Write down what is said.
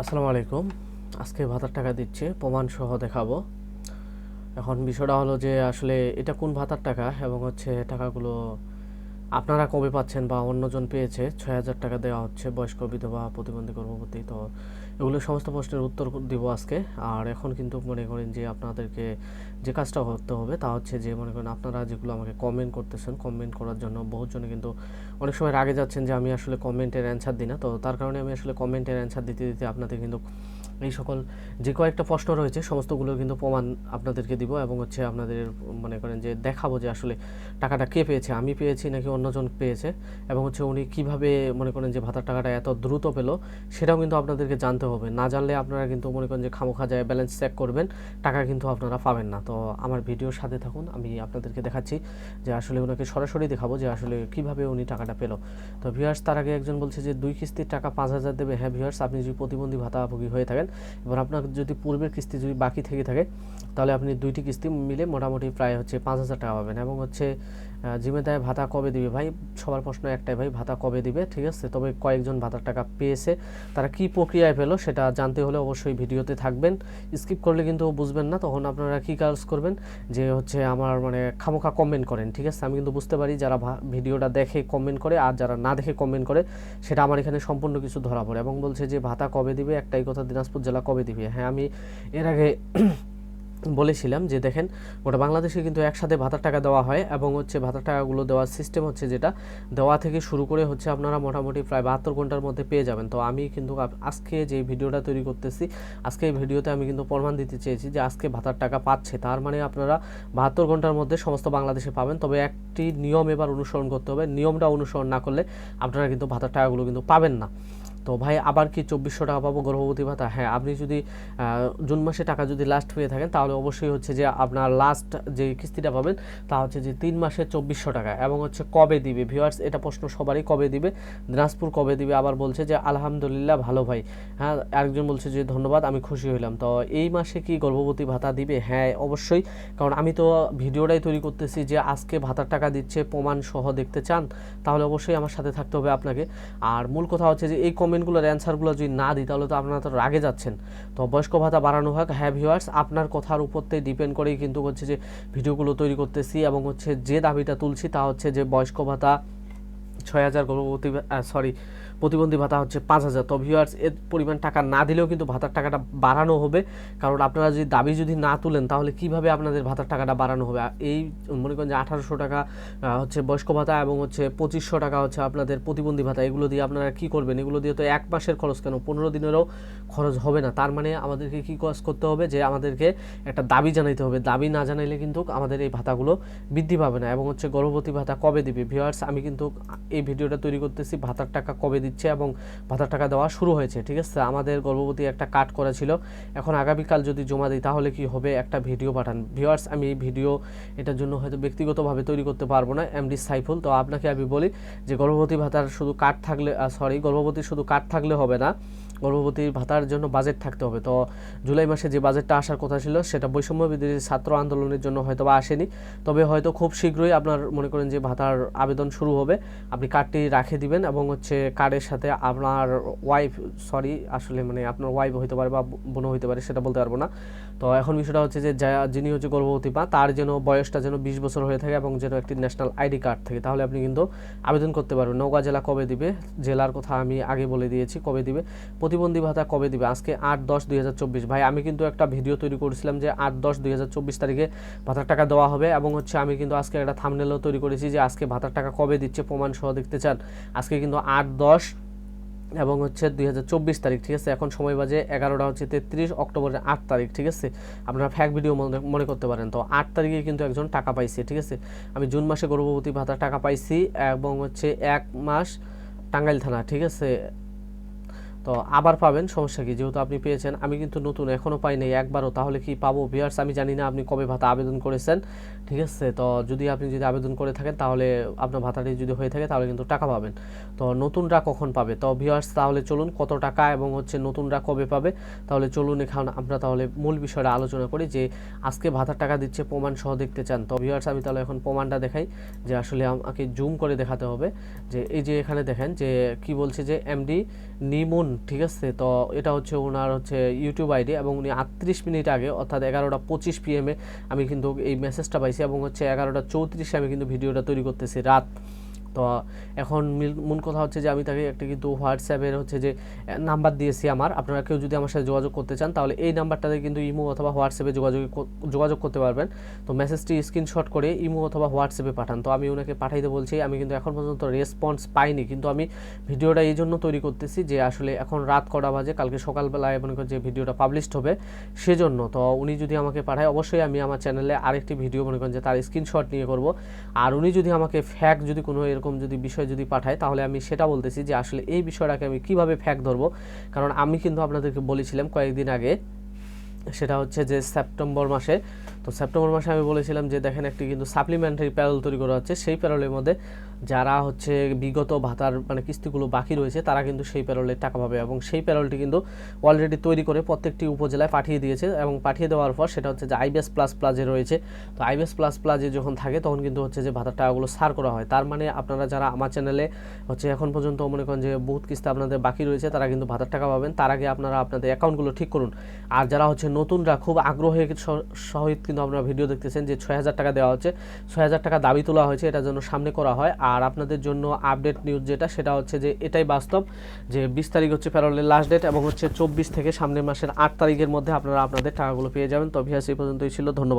আসসালামু আলাইকুম। আজকে ভাতার টাকা দিচ্ছে, প্রমাণসহ দেখাবো। এখন বিষয়টা হলো যে আসলে এটা কোন ভাতার টাকা এবং হচ্ছে টাকাগুলো আপনারা কবে পাচ্ছেন বা অন্যজন পেয়েছে ছয় হাজার টাকা দেওয়া হচ্ছে, বয়স্ক বিধবা, প্রতিবন্ধী, গর্ভবতী, তো এগুলো সমস্ত প্রশ্নের উত্তর দিব আজকে। আর এখন কিন্তু মনে করেন যে আপনাদেরকে যে কাজটা করতে হবে তা হচ্ছে যে মনে করেন আপনারা যেগুলো আমাকে কমেন্ট করতেছেন কমেন্ট করার জন্য বহুজনে কিন্তু অনেক সময় আগে যাচ্ছেন যে আমি আসলে কমেন্টের অ্যান্সার দিই না। তো তার কারণে আমি আসলে কমেন্টের অ্যান্সার দিতে দিতে আপনাদের কিন্তু এই সকল যে কয়েকটা প্রশ্ন রয়েছে, সমস্তগুলো কিন্তু প্রমাণ আপনাদেরকে দিব এবং হচ্ছে আপনাদের মনে করেন যে দেখাবো যে আসলে টাকাটা কে পেয়েছে, আমি পেয়েছি নাকি অন্যজন পেয়েছে এবং হচ্ছে উনি কীভাবে মনে করেন যে ভাতার টাকাটা এত দ্রুত পেল সেটাও কিন্তু আপনাদেরকে জানতে হবে। না জানলে আপনারা কিন্তু মনে করেন যে খামোখা যায় ব্যালেন্স চেক করবেন, টাকা কিন্তু আপনারা পাবেন না। তো আমার ভিডিওর সাথে থাকুন, আমি আপনাদেরকে দেখাচ্ছি যে আসলে ওনাকে সরাসরি দেখাবো যে আসলে কীভাবে উনি টাকাটা পেল। তো ভিউয়ার্স তার আগে একজন বলছে যে, দুই কিস্তির টাকা পাঁচ হাজার দেবে। হ্যাঁ ভিউয়ার্স আপনি যদি প্রতিবন্ধী ভাতাভোগী হয়ে থাকেন এবার আপনার যদি পূর্বের কিস্তি যদি বাকি থেকে থাকে তাহলে আপনি দুইটি কিস্তি মিলে মোটামুটি প্রায় হচ্ছে পাঁচ হাজার টাকা পাবেন এবং হচ্ছে আহ, জিম্মেদায় ভাতা কবে দিবে? ভাই সবার প্রশ্ন একটাই ভাই ভাতা কবে দিবে? ঠিক আছে? তবে কয়েকজন ভাতার টাকা পেয়েছে। তারা কি প্রক্রিয়ায় পেল সেটা জানতে হলে অবশ্যই ভিডিওতে থাকবেন। স্কিপ করলে কিন্তু বুঝবেন না তখন আপনারা কি কাজ করবেন? যে হচ্ছে আমার মানে খামোখা কমেন্ট করেন ঠিক আছে? আমি কিন্তু বুঝতে পারি যারা ভিডিওটা দেখে কমেন্ট করে আর যারা না দেখে কমেন্ট করে সেটা আমার এখানে সম্পূর্ণ কিছু ধরা পড়ে এবং বলছে যে ভাতা কবে দিবে? একটাই কথা দিনাজপুর জেলা কবে দিবে? হ্যাঁ আমি এর আগে বলেছিলাম যে দেখেন, গোটা বাংলাদেশে কিন্তু একসাথে ভাতার টাকা দেওয়া হয় এবং হচ্ছে ভাতার টাকাগুলো দেওয়ার সিস্টেম হচ্ছে যেটা, দেওয়া থেকে শুরু করে হচ্ছে আপনারা মোটামুটি প্রায় বাহাত্তর ঘণ্টার মধ্যে পেয়ে যাবেন। তো আমি কিন্তু আজকে যে ভিডিওটা তৈরি করতেছি, আজকে এই ভিডিওতে আমি কিন্তু প্রমাণ দিতে চেয়েছি যে আজকে ভাতার টাকা পাচ্ছে। তার মানে আপনারা বাহাত্তর ঘণ্টার মধ্যে সমস্ত বাংলাদেশে পাবেন। তবে একটি নিয়ম এবার অনুসরণ করতে হবে। নিয়মটা অনুসরণ না করলে আপনারা কিন্তু ভাতার টাকাগুলো কিন্তু পাবেন না। তো ভাই, আবার কি চব্বিশশো টাকা পাবো গর্ভবতী ভাতা? হ্যাঁ আপনি যদি জুন মাসে টাকা যদি লাস্ট পেয়ে থাকেন, তাহলে অবশ্যই হচ্ছে যে আপনার লাস্ট যে কিস্তিটা পাবেন, তা হচ্ছে যে তিন মাসে চব্বিশশো টাকা এবং হচ্ছে কবে দিবে? ভিউয়ার্স এটা প্রশ্ন সবারই, কবে দিবে? দিনাজপুর কবে দিবে? আবার বলছে যে আলহামদুলিল্লাহ ভালো ভাই। হ্যাঁ আরেকজন বলছে যে ধন্যবাদ, আমি খুশি হইলাম। তো এই মাসে কি গর্ভবতী ভাতা দিবে? হ্যাঁ অবশ্যই। কারণ আমি তো ভিডিওটাই তৈরি করতেছি যে আজকে ভাতার টাকা দিচ্ছে প্রমাণ সহ দেখতে চান, তাহলে অবশ্যই আমার সাথে থাকতে হবে আপনাকে। আর মূল কথা হচ্ছে যে এই কমেন্টগুলোর অ্যান্সারগুলো যদি না দিই, তাহলে তো আপনারা তো রাগে যাচ্ছেন। তো বয়স্ক ভাতা বাড়ানো হোক হ্যাঁ ভিউয়ার্স, আপনার কথার উপরতেই ডিপেন্ড করেই কিন্তু হচ্ছে যে ভিডিওগুলো তৈরি করতেছি এবং হচ্ছে যে দাবিটা তুলছি তা হচ্ছে যে বয়স্ক ভাতা ছয় হাজার গর্ভবতী সরি প্রতিবন্ধী ভাতা হচ্ছে পাঁচ হাজার। তো ভিউয়ার্স এর পরিমাণ টাকা না দিলেও কিন্তু ভাতার টাকাটা বাড়ানো হবে। কারণ আপনারা যদি দাবি যদি না তুলেন, তাহলে কীভাবে আপনাদের ভাতার টাকাটা বাড়ানো হবে? এই মনে করেন যে আঠারোশো টাকা হচ্ছে বয়স্ক ভাতা এবং হচ্ছে পঁচিশশো টাকা হচ্ছে আপনাদের প্রতিবন্ধী ভাতা, এগুলো দিয়ে আপনারা কি করবেন? এগুলো দিয়ে তো এক মাসের খরচ কেন? পনেরো দিনেরও খরচ হবে না। তার মানে আমাদেরকে কি কাজ করতে হবে? যে আমাদেরকে একটা দাবি জানাইতে হবে। দাবি না জানাইলে কিন্তু আমাদের এই ভাতাগুলো বৃদ্ধি পাবে না। এবং হচ্ছে গর্ভবতী ভাতা কবে দিবে? ভিউয়ার্স আমি কিন্তু এই ভিডিওটা তৈরি করতেছি, ভাতার টাকা কবে দিচ্ছে এবং ভাতার টাকা দেওয়া শুরু হয়েছে, ঠিক আছে? আমাদের গর্ভবতী একটা কাট করা ছিল। এখন আগামীকাল যদি জমা দিই, তাহলে কি হবে? একটা ভিডিও পাঠান। ভিউয়ার্স আমি ভিডিও, এটার জন্য হয়তো ব্যক্তিগতভাবে তৈরি করতে পারব না এমডি সাইফুল। তো আপনাকে আমি বলি যে, গর্ভবতী ভাতার শুধু কাট থাকলে সরি গর্ভবতী শুধু কাট থাকলে হবে না। গর্ভবতীর ভাতার জন্য বাজেট থাকতে হবে। তো জুলাই মাসে যে বাজেটটা আসার কথা ছিল, সেটা বৈষম্য বিরোধী ছাত্র আন্দোলনের জন্য হয়তো বা আসেনি। তবে হয়তো খুব শীঘ্রই আপনার মনে করেন যে ভাতার আবেদন শুরু হবে। আপনি কার্ডটি রাখে দিবেন এবং হচ্ছে কার্ডের সাথে আপনার ওয়াইফ সরি আসলে মানে আপনার ওয়াইফ হতে পারে বা বোনও হইতে পারে, সেটা বলতে পারব না। তো এখন বিষয়টা হচ্ছে যে যা- যিনি হচ্ছে গর্ভবতী পা তার যেন বয়সটা যেন বিশ বছর হয়ে থাকে এবং যেন একটি ন্যাশনাল আইডি কার্ড থাকে, তাহলে আপনি কিন্তু আবেদন করতে পারবেন। নৌকা জেলা কবে দিবে? জেলার কথা আমি আগে বলে দিয়েছি, কবে দিবে? প্রতিবন্ধী ভাতা কবে দিবে? আজকে আট দশ দুই ভাই, আমি কিন্তু একটা ভিডিও তৈরি করেছিলাম যে আট দশ দুই তারিখে ভাতার টাকা দেওয়া হবে এবং হচ্ছে আমি কিন্তু আজকে একটা থামনেলও তৈরি করেছি যে আজকে ভাতার টাকা কবে দিচ্ছে প্রমাণ সহ দেখতে চান। আজকে কিন্তু আট দশ এবং হচ্ছে দুই হাজার চব্বিশ তারিখ, ঠিক আছে? এখন সময় বাজে এগারোটা হচ্ছে তেত্রিশ, অক্টোবরের আট তারিখ, ঠিক আছে? আপনারা ফ্যাক ভিডিও মনে মনে করতে পারেন। তো আট তারিখে কিন্তু একজন টাকা পাইছে, ঠিক আছে? আমি জুন মাসে গর্ভবতী ভাতার টাকা পাইছি এবং হচ্ছে এক মাস টাঙ্গাইল থানা, ঠিক আছে? তো আবার পাবেন, সমস্যা কি? যেহেতু আপনি পেয়েছেন, আমি কিন্তু নতুন, এখনও পাই নাই একবারও, তাহলে কি পাবো? ভিউয়ার্স, আমি জানি না আপনি কবে ভাতা আবেদন করেছেন, ঠিক আছে? তো যদি আপনি যদি আবেদন করে থাকেন, তাহলে আপনার ভাতাটি যদি হয়ে থাকে, তাহলে কিন্তু টাকা পাবেন। তো নতুনরা কখন পাবে? তো ভিউয়ার্স, তাহলে চলুন, কত টাকা এবং হচ্ছে নতুনরা কবে পাবে? তাহলে চলুন এখানে আমরা তাহলে মূল বিষয়টা আলোচনা করি যে আজকে ভাতার টাকা দিচ্ছে প্রমাণ সহ দেখতে চান। তো ভিউয়ার্স, আমি তাহলে এখন প্রমাণটা দেখাই যে আসলে আমাকে জুম করে দেখাতে হবে। যে এই যে এখানে দেখেন যে কি বলছে যে এমডি নিমুন ঠিক আছে? তো এটা হচ্ছে ওনার হচ্ছে ইউটিউব আইডি এবং উনি আটত্রিশ মিনিট আগে, অর্থাৎ এগারোটা পঁচিশ পিএমে আমি কিন্তু এই মেসেজটা পাইছি এবং হচ্ছে এগারোটা চৌত্রিশে আমি কিন্তু ভিডিওটা তৈরি করতেছি রাত তো এখন মিল- কথা হচ্ছে যে আমি তাকে একটা কিন্তু হোয়াটসঅ্যাপের হচ্ছে যে নাম্বার দিয়েছি আমার। আপনারা কেউ যদি আমার সাথে যোগাযোগ করতে চান, তাহলে এই নাম্বারটাতে কিন্তু ইমো অথবা হোয়াটসঅ্যাপে যোগাযোগ যোগাযোগ করতে পারবেন। তো মেসেজটি স্ক্রিনশট করে ইমো অথবা হোয়াটসঅ্যাপে পাঠান। তো আমি ওনাকে পাঠাইতে বলছি, আমি কিন্তু এখন পর্যন্ত রেসপন্স পাইনি। কিন্তু আমি ভিডিওটা এই জন্য তৈরি করতেছি যে, আসলে এখন রাত কটা বাজে, কালকে সকালবেলায় মনে করেন যে ভিডিওটা পাবলিশড হবে, সেজন্য। তো উনি যদি আমাকে পাঠায়, অবশ্যই আমি আমার চ্যানেলে আরেকটি ভিডিও মনে করেন যে, তার স্ক্রিনশট নিয়ে করব। আর উনি যদি আমাকে ফ্যাক যদি কোনো এরকম যদি বিষয় যদি পাঠায়, তাহলে আমি সেটা বলতেছি যে আসলে এই বিষয়টাকে আমি কীভাবে ফ্যাক ধরবো। কারণ আমি কিন্তু আপনাদেরকে বলেছিলাম কয়েকদিন আগে, সেটা হচ্ছে যে সেপ্টেম্বর মাসে। তো সেপ্টেম্বর মাসে আমি বলেছিলাম যে দেখেন একটি কিন্তু সাপ্লিমেন্টারি প্যারল তৈরি করা হচ্ছে। সেই প্যারলের মধ্যে যারা হচ্ছে বিগত ভাতার মানে কিস্তিগুলো বাকি রয়েছে, তারা কিন্তু সেই প্যারোলের টাকা পাবে এবং সেই প্যারোলটি কিন্তু অলরেডি তৈরি করে প্রত্যেকটি উপজেলায় পাঠিয়ে দিয়েছে এবং পাঠিয়ে দেওয়ার পর সেটা হচ্ছে যে আইবিএস প্লাস প্লাজে রয়েছে। তো আইবিএস প্লাস প্লাজে যখন থাকে তখন কিন্তু হচ্ছে যে ভাতার টাকাগুলো সার করা হয়। তার মানে আপনারা যারা আমার চ্যানেলে হচ্ছে এখন পর্যন্ত মনে করেন যে বহুত কিস্তি আপনাদের বাকি রয়েছে, তারা কিন্তু ভাতার টাকা পাবেন। তার আগে আপনারা আপনাদের অ্যাকাউন্টগুলো ঠিক করুন। আর যারা হচ্ছে নতুনরা, খুব আগ্রহের সহিত কিন্তু আপনারা ভিডিও দেখতেছেন যে ছয় হাজার টাকা দেওয়া হচ্ছে। ছয় হাজার টাকা দাবি তোলা হয়েছে এটা যেন সামনে করা হয়। আর আপনাদের জন্য আপডেট নিউজ যেটা, সেটা হচ্ছে যে এটাই বাস্তব, যে বিশ তারিখ হচ্ছে প্যারোলের লাস্ট ডেট এবং হচ্ছে চব্বিশ থেকে সামনের মাসের আট তারিখের মধ্যে আপনারা আপনাদের টাকাগুলো পেয়ে যাবেন। তো ভিয়াস এই পর্যন্তই ছিল, ধন্যবাদ।